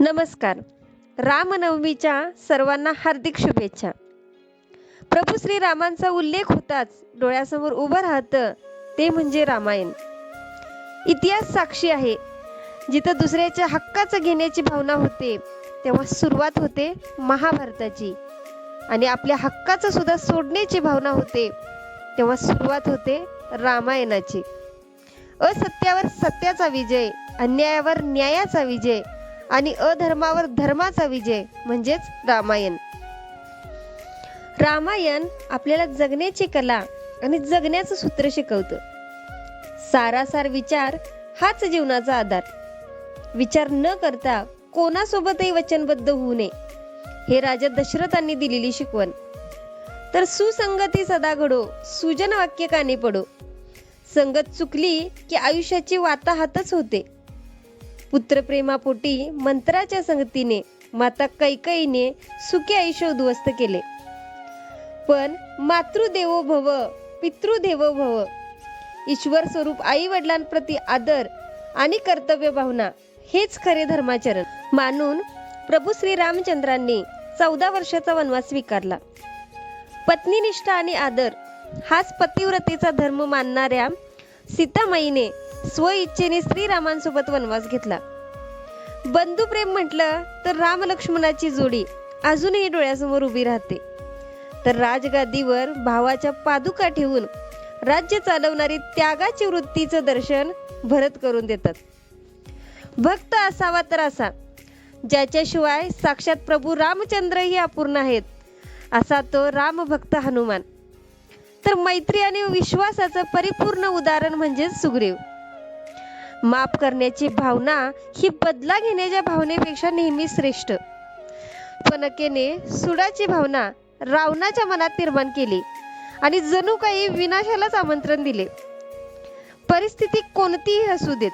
नमस्कार. रामनवमीच्या सर्वांना हार्दिक शुभेच्छा. प्रभू श्री रामांचा उल्लेख होताच डोळ्यासमोर उभं राहतं ते म्हणजे रामायण. इतिहास साक्षी आहे. जिथं दुसऱ्याच्या हक्काचं घेण्याची भावना होते तेव्हा सुरुवात होते महाभारताची. आणि आपल्या हक्काचं सुद्धा सोडण्याची भावना होते तेव्हा सुरुवात होते रामायणाची. असत्यावर सत्याचा विजय अन्यायावर न्यायाचा विजय आणि अधर्मावर धर्माचा विजय म्हणजेच रामायण. रामायण आपल्याला जगण्याची कला आणि जगण्याचं सूत्र शिकवतं. सारासार विचार हाच जीवनाचा आधार. विचार न करता कोणासोबतही वचनबद्ध होऊ नये हे राजा दशरथांनी दिलेली शिकवण. तर सुसंगती सदा घडो सुजन वाक्य काने पडो. संगत चुकली की आयुष्याची वाताहातच होते. पुत्रप्रेमापोटी मंत्राच्या संगतीने माता कैकईने सुखी आयुष्य उद्ध्वस्त केले. पण मातृदेवो भव पितृदेवो भव. ईश्वर स्वरूप आई वडिलांप्रती आदर आणि कर्तव्य भावना हेच खरे धर्माचरण. मानून प्रभू श्री रामचंद्रांनी चौदा वर्षाचा वनवास स्वीकारला. पत्नीनिष्ठा आणि आदर हाच पतिव्रतेचा धर्म मानणाऱ्या सीतामाईने स्वइच्छेने श्रीरामांसोबत वनवास घेतला. बंधुप्रेम म्हटलं तर राम लक्ष्मणाची जोडी अजूनही डोळ्यासमोर उभी राहते. तर राजगादीवर भावाच्या पादुका ठेवून राज्य चालवणारी त्यागाची वृत्तीचं दर्शन भरत करून देतात. भक्त असावा तर असा ज्याच्याशिवाय साक्षात प्रभू रामचंद्रही अपूर्ण आहेत असा तो रामभक्त हनुमान. तर मैत्री आणि विश्वासाचं परिपूर्ण उदाहरण म्हणजे सुग्रीव. माफ करण्याची भावना ही बदला घेण्याच्या भावनेपेक्षा नेहमी श्रेष्ठ. फनकेने सुडाची भावना रावणाच्या मनात निर्माण केली आणि जणू काही विनाशालाच आमंत्रण दिले. परिस्थिती कोणतीही असू देत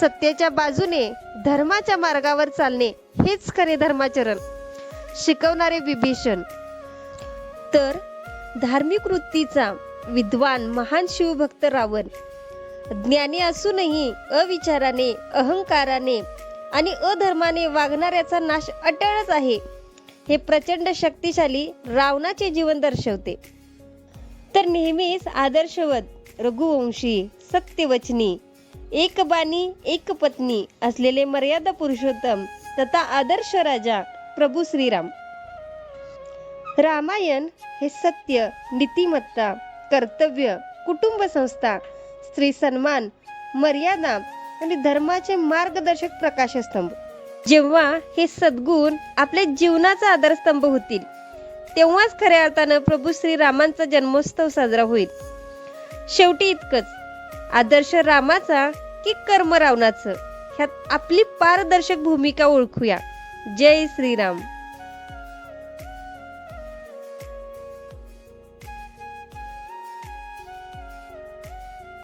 सत्याच्या बाजूने धर्माच्या मार्गावर चालणे हेच खरे धर्माचरण. शिकवणारे विभीषण. तर धार्मिक वृत्तीचा विद्वान महान शिवभक्त रावण ज्ञानी असूनही अविचाराने अहंकाराने आणि अधर्माने वागणाऱ्याचा नाश अटळच आहे. हे प्रचंड शक्तिशाली रावणाचे जीवन दर्शवते. तर नेहमीच आदर्शवत रघुवंशी सत्यवचनी एक बाणी एक पत्नी असलेले मर्यादा पुरुषोत्तम तथा आदर्श राजा प्रभू श्रीराम. रामायण हे सत्य नीतिमत्ता कर्तव्य कुटुंब संस्था स्त्री सन्मान मर्यादा आणि धर्माचे मार्गदर्शक प्रकाशस्तंभ. जेव्हा हे सद्गुण आपल्या जीवनाचा आधारस्तंभ होतील तेव्हाच खऱ्या अर्थानं प्रभू श्रीरामांचा जन्मोत्सव साजरा होईल. शेवटी इतकंच. आदर्श रामाचा की कर्म रावणाचं ह्यात आपली पारदर्शक भूमिका ओळखूया. जय श्रीराम.